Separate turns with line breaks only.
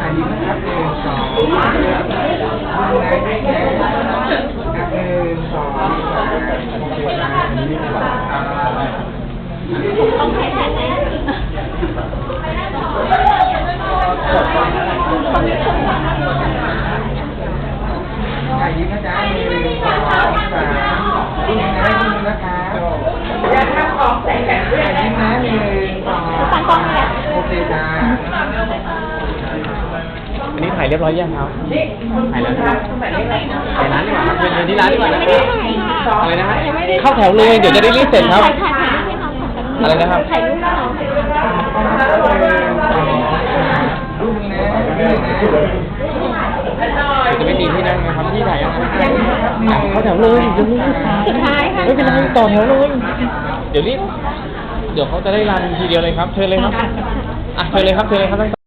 อันนี้นะครับหนึ่งสองหนึ่งนะหนึ่งสองโอเคนะอันนี้สอง
ต้องใช้แผ่นไหน
อันนี้นะจ๊ะหนึ่งสองสาม
อันนี้ถ่ายเรียบร้อยยังครับถ่ายแล้วนะครับไปร้านดีกว่าครับเชิญเชิญที่ร้านดีกว่านะ
ไม่ได้ถ่ายค่ะ
อะไรนะฮะเข้าแถวเลยเดี๋ยวจะได้รีบเสร็จครับ
ถ่ายถ่ายถ่ายให้น้องก่อน
อะไรนะครับ
ถ่ายรูปให้น้อง
ลูกนะนี่นะ
จะไม่มีที่นั่งนะครับที่ถ่ายยังอะเข้าแถวเลยเดี๋ยวรีบ
สุดท้ายค่ะ
ไม่เป็นไรต่อแถวเลยเดี๋ยวรีบเดี๋ยวเขาจะได้รันทีเดียวเลยครับเชิญเลยครับอะเชิญเลยครับเชิญเลยครับทั้ง